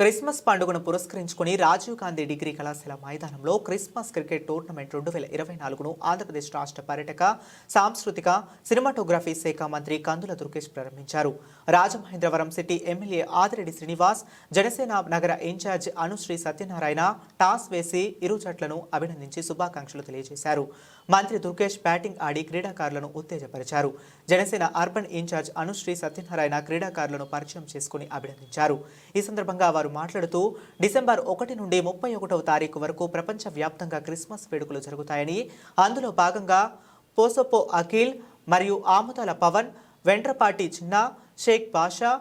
Christmas పండుగను పురస్కరించుకుని Rajiv Gandhi degree కళాశాల మైదానంలో క్రిస్మస్ క్రికెట్ టోర్నమెంట్ రెండు వేల ఇరవై నాలుగును ఆంధ్రప్రదేశ్ రాష్ట్ర పర్యటక సాంస్కృతిక సినిమాటోగ్రఫీ శాఖ మంత్రి కందుల దుర్గేష్ ప్రారంభించారు. రాజమహేంద్రవరం సిటీ ఎమ్మెల్యే ఆదిరెడ్డి శ్రీనివాస్ జనసేన నగర ఇన్ఛార్జ్ అనుశ్రీ సత్యనారాయణ టాస్ వేసి ఇరు జట్లను అభినందించి శుభాకాంక్షలు తెలియజేశారు. మంత్రి దుర్గేష్ బ్యాటింగ్ ఆడి క్రీడాకారులను ఉత్తేజపరిచారు. జనసేన అర్బన్ ఇన్ఛార్జ్ అనుశ్రీ సత్యనారాయణ క్రీడాకారులను పరిచయం చేసుకుని అభినందించారు. ఈ సందర్భంగా వారు మాట్లాడుతూ డిసెంబర్ ఒకటి నుండి ముప్పై ఒకటవ తారీఖు వరకు ప్రపంచవ్యాప్తంగా క్రిస్మస్ వేడుకలు జరుగుతాయని అందులో భాగంగా పోసోపో అఖిల్ మరియు ఆముదాల పవన్ వెంట్రపాటి చిన్న షేక్ బాషా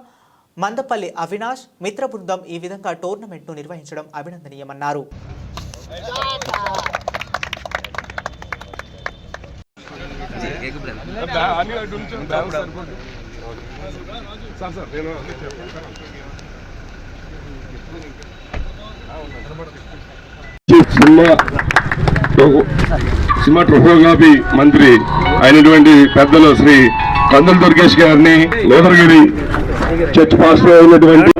మందపల్లి అవినాష్ మిత్ర బృందం ఈ విధంగా టోర్నమెంట్ను నిర్వహించడం అభినందనీయమన్నారు. సినిమా సినిమా ట్రోఫోగ్రఫీ మంత్రి అయినటువంటి పెద్దలు శ్రీ కందుల దుర్గేష్ గారిని లోదరగిరి చర్చ్ పాస్టర్ అయినటువంటి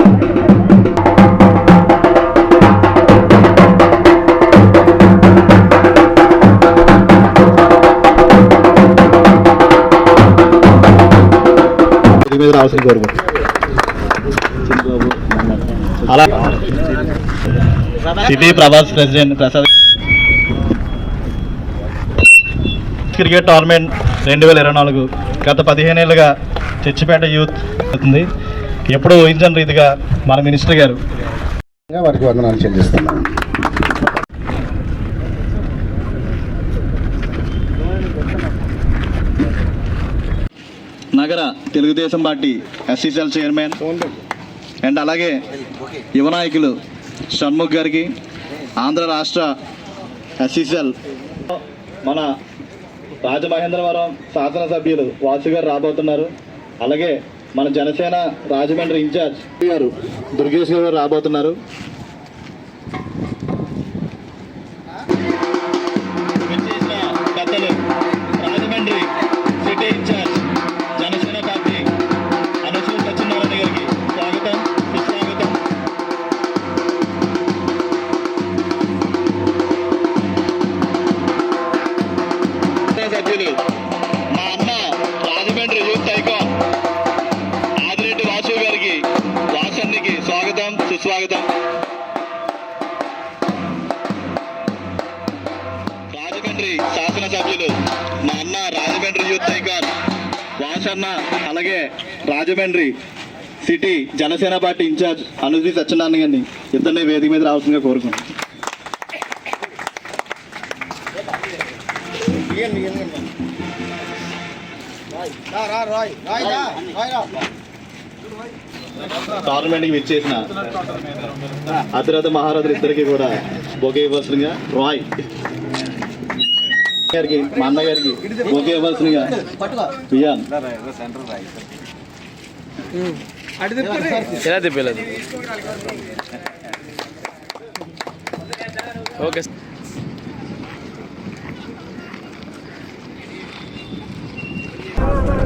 మీద రావాల్సిన కోరుకు అలా. City Prabhas president Prasad. Cricket tournament రెండు వేల ఇరవై నాలుగు గత పదిహేను ఏళ్ళుగా చర్చిపేట యూత్ అవుతుంది. ఎప్పుడూ ఊహించని రీతిగా మన మినిస్టర్ గారు. వారికి వందనాలు చెల్లిస్తున్నాను. నగర Telugu Desam party SCCL chairman. And అలాగే యువ నాయకులు షణ్ముఖ్ గారికి ఆంధ్ర రాష్ట్ర ఎస్సీసీఎల్ మన రాజమహేంద్రవరం శాసనసభ్యులు వాసు గారు రాబోతున్నారు. అలాగే మన జనసేన రాజమండ్రి ఇన్ఛార్జ్ గారు దుర్గేష్ గారు రాబోతున్నారు. సభ్యులు మా అన్న రాజమండ్రి యూత్ ఐకాన్ ఆదిరెడ్డి వాసు గారికి వాసన్నికి స్వాగతం సుస్వాగతం. రాజమండ్రి శాసనసభ్యులు మా అన్న రాజమండ్రి యూత్ ఐకాన్ వాసన్న అలాగే Rajahmundry city Janasena party incharge Anuji Satyanarayana గారిని ఇద్దరిని వేదిక మీద రావాల్సిందిగా కోరుకుంటున్నాను. టోర్నమెంట్కి విచ్చేసిన అతిరథ మహారథులు ఇద్దరికి కూడా బొగే ఇవ్వాల్సిందిగా రాయ్. గారికి మా అన్న గారికి బొకే ఇవ్వాల్సిందిగా బియాన్ ఎలా తిప్పలేదు ఓకే.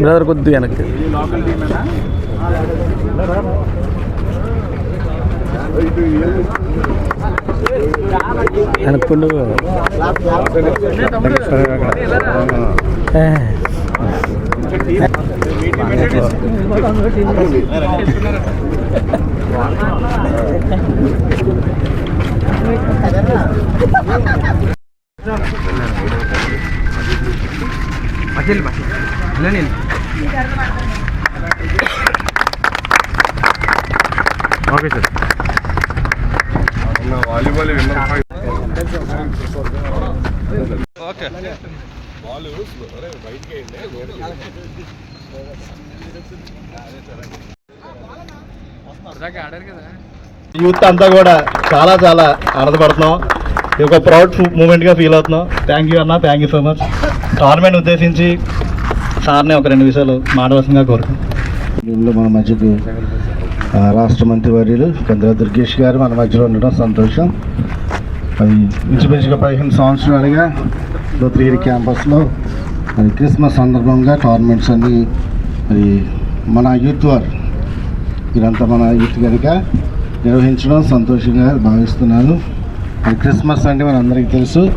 బ్రదర్ కొద్దిగా వెనక్కి. వెనక్కుండు. Okay sir volleyball okay. Ball బయటికి యూత్ అంతా కూడా చాలా చాలా ఆనందపడుతున్నాం. ఇది ఒక ప్రౌడ్ మూమెంట్గా ఫీల్ అవుతున్నాం. థ్యాంక్ యూ అన్న thank you so much tournament ఉద్దేశించి సార్ని ఒక రెండు విషయాలు మాడవలసిందిగా కోరుకుంటున్నాం. మన మధ్యకు రాష్ట్ర రాష్ట్ర మంత్రివర్యులు కందుల దుర్గేష్ గారు మన మధ్యలో ఉండడం సంతోషం. అది ఇంచుమించుగా పదిహేను సంవత్సరాలుగా లోత్రిగిరి క్యాంపస్లో అది క్రిస్మస్ సందర్భంగా టోర్నమెంట్స్ అన్ని మరి మన యూత్ వారు ఇదంతా మన యూత్ కనుక నిర్వహించడం సంతోషంగా భావిస్తున్నాను. క్రిస్మస్ అంటే మన అందరికీ తెలుసు.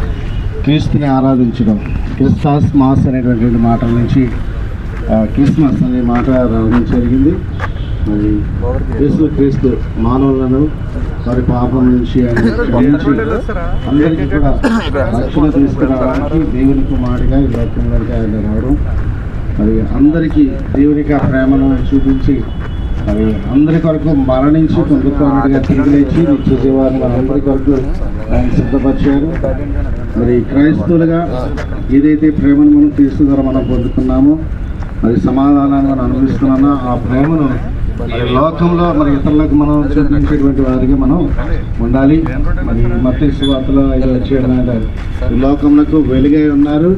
క్రీస్తుని ఆరాధించడం. క్రిస్టాస్ మాస్ అనేటువంటి రెండు మాటల నుంచి క్రిస్మస్ అనే మాట రావడం జరిగింది. మరి క్రీస్తు క్రీస్తు మానవులను వారి పాపం నుంచి అందరికీ కూడా రక్షణ తీసుకురావడానికి దేవుని కుమారుడిగా ఈ లోకంలోకి ఆయన రావడం. మరి అందరికీ దేవునికి ఆ ప్రేమను చూపించి మరి అందరి కొరకు మరణించి పొందుకున్నట్టుగా తిరిగి లేచి నిత్య కొరకు ఆయన సిద్ధపరిచారు. మరి క్రైస్తవులుగా ఏదైతే ప్రేమను మనం క్రీస్తు ద్వారా మనం పొందుతున్నామో మరి సమాధానాన్ని మనం అనుభవిస్తున్నామో ఆ ప్రేమను మరి లోకంలో మరి ఇతరులకు మనం చూపించేటువంటి వారికి మనం ఉండాలి. మరి మత వార్తలో ఇలా చేయడం లోకములకు వెలుగై ఉన్నారు.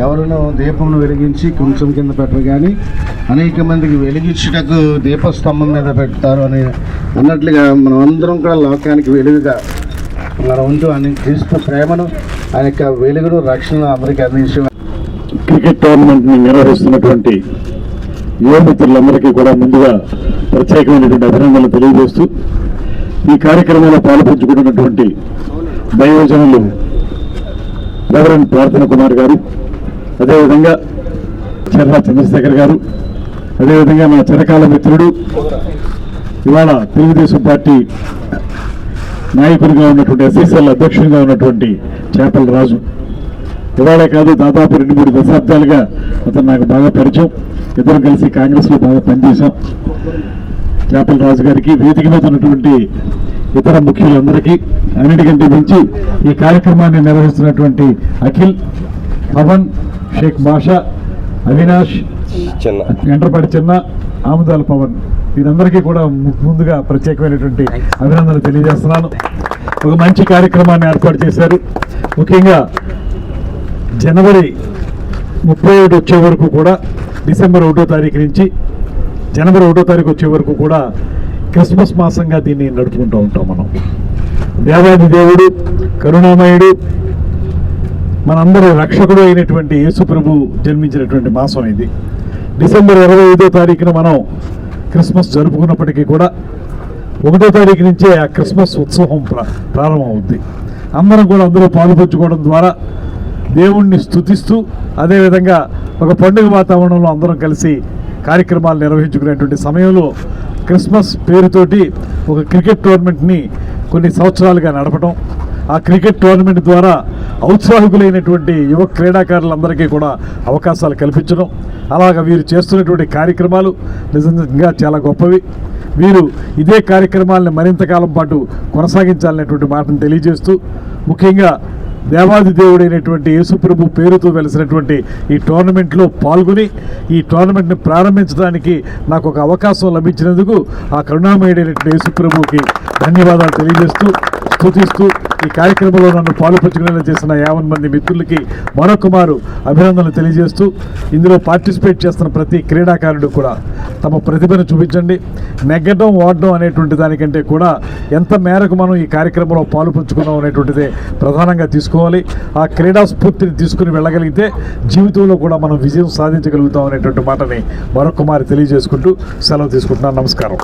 ఎవరును దీపమును వెలిగించి కొంచెం కింద పెట్టరు కానీ అనేక మందికి వెలిగించుటకు దీపస్తంభం మీద పెడతారు అని అన్నట్లుగా మనం అందరం కూడా లోకానికి వెలుగుగా మనం ఉంటూ ఆయన క్రీస్తు ప్రేమను ఆయన యొక్క వెలుగును రక్షణ అందరికీ అందించే క్రికెట్ టోర్నమెంట్ని నిర్వహిస్తున్నటువంటి యువ మిత్రులందరికీ కూడా ముందుగా ప్రత్యేకమైనటువంటి అభినందనలు తెలియజేస్తూ ఈ కార్యక్రమంలో పాల్పంచుకుంటున్నటువంటి దైవజనులు రెవరెండ్ ప్రార్థన కుమార్ గారు అదేవిధంగా చర్ల చంద్రశేఖర్ గారు అదేవిధంగా మా చిరకాల మిత్రుడు ఇవాళ తెలుగుదేశం పార్టీ నాయకుడిగా ఉన్నటువంటి ఎస్ఎస్ఎల్ అధ్యక్షుడిగా ఉన్నటువంటి చేపల రాజు. ఇవాళే కాదు దాదాపు రెండు మూడు దశాబ్దాలుగా అతను నాకు బాగా పరిచయం. ఇద్దరు కలిసి కాంగ్రెస్లో బాగా పనిచేశాం. చేపల రాజు గారికి వేదిక మీద ఉన్నటువంటి ఇతర ముఖ్యులందరికీ అన్నిటికంటే మించి ఈ కార్యక్రమాన్ని నిర్వహిస్తున్నటువంటి అఖిల్ పవన్ షేక్ బాషా అవినాష్ ఎండ్రపాటి చిన్న ఆముదాల పవన్. వీరందరికీ కూడా ముందుగా ప్రత్యేకమైనటువంటి అభినందనలు తెలియజేస్తున్నాను. ఒక మంచి కార్యక్రమాన్ని ఏర్పాటు చేశారు. ముఖ్యంగా జనవరి ముప్పై ఒకటి వచ్చే వరకు కూడా డిసెంబర్ ఒకటో తారీఖు నుంచి జనవరి ఒకటో తారీఖు వచ్చే వరకు కూడా క్రిస్మస్ మాసంగా దీన్ని నడుపుకుంటూ ఉంటాం మనం. దేవాది దేవుడు కరుణామయుడు మనందరి రక్షకుడు అయినటువంటి యేసుప్రభు జన్మించినటువంటి మాసం ఇది. డిసెంబర్ ఇరవై ఐదో తారీఖున మనం క్రిస్మస్ జరుపుకున్నప్పటికీ కూడా ఒకటో తారీఖు నుంచే ఆ క్రిస్మస్ ఉత్సవం ప్రారంభమవుద్ది. అందరం కూడా అందులో పాలుపంచుకోవడం ద్వారా దేవుణ్ణి స్తుతిస్తూ అదేవిధంగా ఒక పండుగ వాతావరణంలో అందరం కలిసి కార్యక్రమాలు నిర్వహించుకునేటువంటి సమయంలో క్రిస్మస్ పేరుతోటి ఒక క్రికెట్ టోర్నమెంట్ని కొన్ని సంవత్సరాలుగా నడపడం ఆ క్రికెట్ టోర్నమెంట్ ద్వారా ఔత్సాహికులైనటువంటి యువ క్రీడాకారులందరికీ కూడా అవకాశాలు కల్పించడం. అలాగ వీరు చేస్తున్నటువంటి కార్యక్రమాలు నిజంగా చాలా గొప్పవి. వీరు ఇదే కార్యక్రమాలను మరింత కాలం పాటు కొనసాగించాలనేటువంటి మాటను తెలియజేస్తూ ముఖ్యంగా దేవాది దేవుడైనటువంటి యేసుప్రభు పేరుతో వెలిసినటువంటి ఈ టోర్నమెంట్లో పాల్గొని ఈ టోర్నమెంట్ని ప్రారంభించడానికి నాకు ఒక అవకాశం లభించినందుకు ఆ కరుణామయుడైనటువంటి యేసుప్రభుకి ధన్యవాదాలు తెలియజేస్తూ స్థుతిస్తూ ఈ కార్యక్రమంలో నన్ను పాలుపంచుకునేలా చేసిన యావన్ మంది మిత్రులకి మరొకమారు అభినందనలు తెలియజేస్తూ ఇందులో పార్టిసిపేట్ చేస్తున్న ప్రతి క్రీడాకారుడు కూడా తమ ప్రతిభను చూపించండి. నెగ్గడం ఓడడం అనేటువంటి దానికంటే కూడా ఎంత మేరకు మనం ఈ కార్యక్రమంలో పాలు పంచుకున్నాం అనేటువంటిదే ప్రధానంగా తీసుకోవాలి. ఆ క్రీడా స్ఫూర్తిని తీసుకుని వెళ్ళగలిగితే జీవితంలో కూడా మనం విజయం సాధించగలుగుతాం అనేటువంటి మాటని మరొక మారి తెలియజేసుకుంటూ సెలవు తీసుకుంటున్నాను. నమస్కారం.